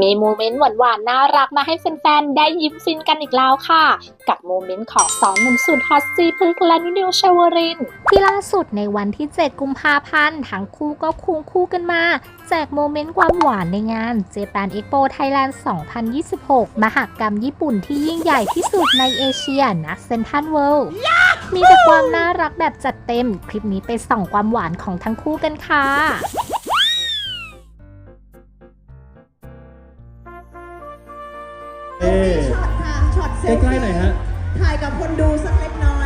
มีโมเมนต์หวานๆน่ารักมาให้แฟนๆ ได้ยิ้มฟินกันอีกแล้วค่ะ กับโมเมนต์ของสองหนุ่มสุดฮอตซีพึกษ์และนินิวชาวริน ที่ล่าสุดในวันที่ 7 กุมภาพันธ์ทั้งคู่ก็ควงคู่กันมาแจกโมเมนต์ความหวานในงาน Japan Expo Thailand 2026 มหกรรมญี่ปุ่นที่ยิ่งใหญ่ที่สุดในเอเชียณเซนทันเวิลด์มีแต่ความน่ารักแบบจัดเต็ม คลิปนี้ไปส่องความหวานของทั้งคู่กันค่ะ ใกล้ๆหน่อยฮะ ถ่ายกับคนดูสักเล็กน้อย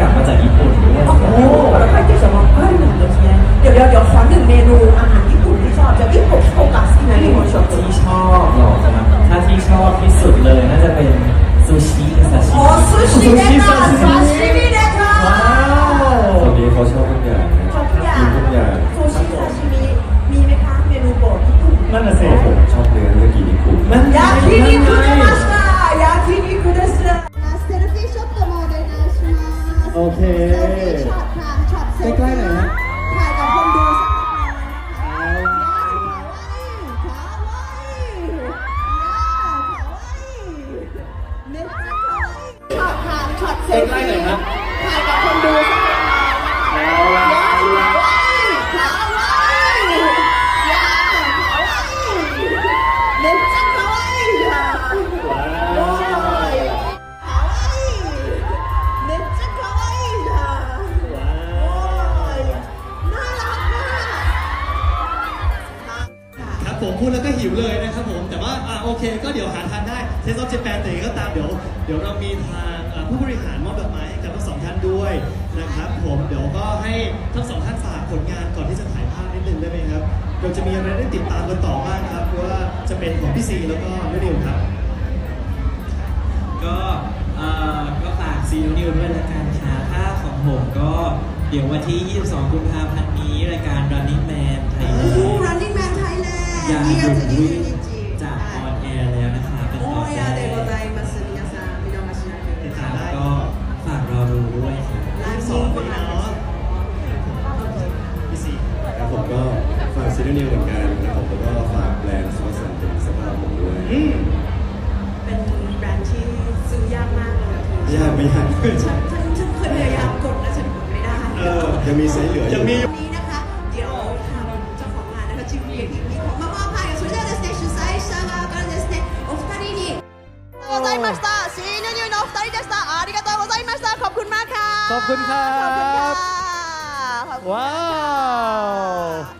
กลับมาจากญี่ปุ่นด้วยโอ้โหแล้วใครจะสมองเฮ้ยหนึ่งเลยเนี่ยเดี๋ยวเดี๋ยวเดี๋ยวขอหนึ่งเมนูอาหารญี่ปุ่นที่ชอบจะญี่ปุ่นโฟกัสที่ไหนที่ผมชอบที่ชอบหรอครับถ้าที่ชอบที่สุดเลยน่าจะเป็นซูชิกับซาชิโอ้มิซูชิเนค่ะซาชิมิเนค่ะว้าวคนนี้เขาชอบทุกอย่างนะชอบทุกอย่างกินทุกอย่างซูชิซาชิมิมีไหมคะเมนูโปรดญี่ปุ่นนั่นน่ะสิผมชอบเนื้อเมื่อกี้นี่คุณนั่นยากินิคุ โอเคช็อตค่ะช็อตเซลงใกล้ๆไหนฮะถ่ายกับคนดูสักนิดนึงนะคะขาไว้ขาไว้ขาไว้ Next ขาไว้ช็อตค่ะช็อตเซลใกล้ๆไหนฮะ พูดแล้วก็หิวเลยนะครับผม แต่ว่าอะโอเค ก็เดี๋ยวหาทานได้เทสออฟเจแปนแต่ก็ตามเดี๋ยวเดี๋ยวเรามีทางอะผู้บริหารมอบดอกไม้ให้กับทั้งสองท่านด้วยนะครับผมเดี๋ยวก็ให้ทั้งสองท่านฝากผลงานก่อนที่จะถ่ายภาพนิดนึงได้ไหมครับเราจะมีอะไรได้ติดตามกันต่อบ้างครับว่าจะเป็นของพี่ซีแล้วก็แม่นิวครับ ก็เอ่อก็ฝากซีนิวด้วยละกันค่ะถ้าของผมก็เดี๋ยววันที่ 22 กุมภาพันธ์นี้รายการ Running อะเธอย ากไม่ยาก ฉันฉันฉันเคยพยายามกดแล้วฉันกดไม่ได้ เออ ยังมีไซส์เหลืออ ยัง ยู่ มี วันนี้นะคะ เดี๋ยวทางเจ้าของงานนะคะจิมมี่ที่มีของมามอบให้それではですね主催者側からですねお二人にございましたシーヌニューのお二人でしたありがとうございましたขอบคุณมากค่ะ ขอบคุณครับ ขอบคุณค่ะขอบคุณ ว้าว นะครับ ว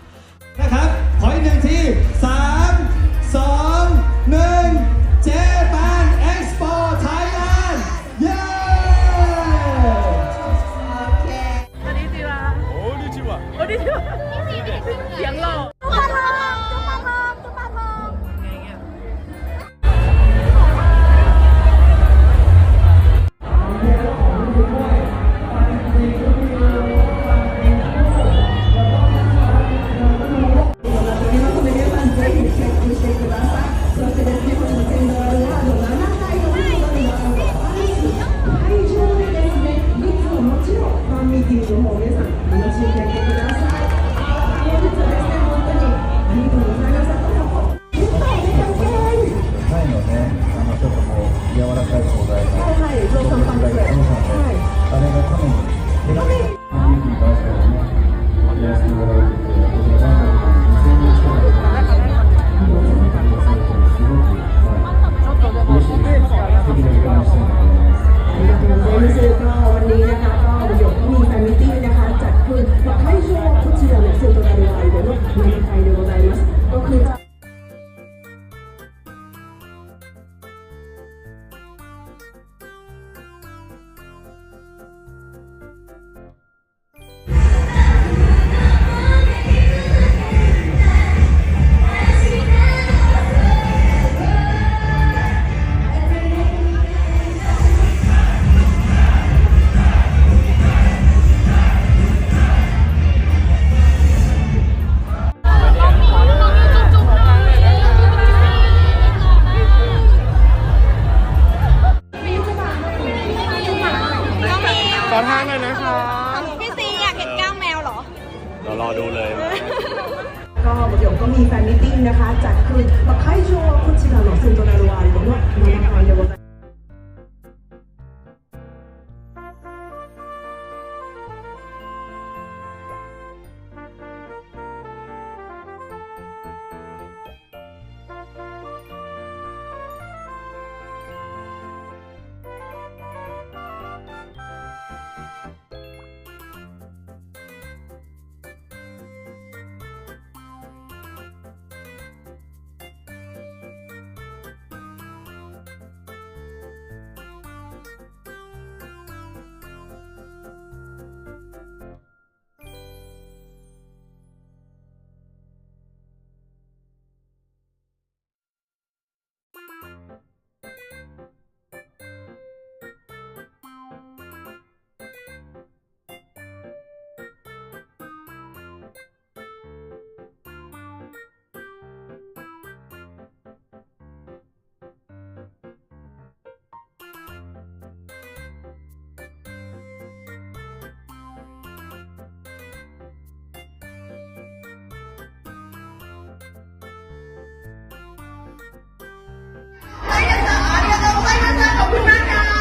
ごめん! นะคะจัดขึ้นมาให้ช่วงこちらのセントラルワイドの飲み会でございます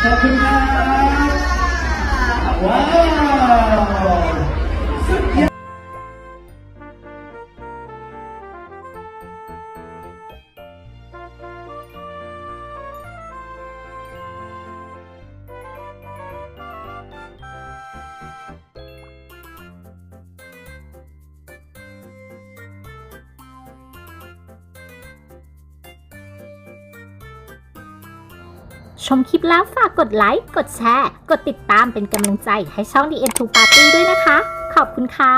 ขอบคุณครับว้าว ชมคลิปแล้วฝากกดไลค์ กดแชร์ กดติดตามเป็นกำลังใจให้ช่อง The End to Party ด้วยนะคะ ขอบคุณค่ะ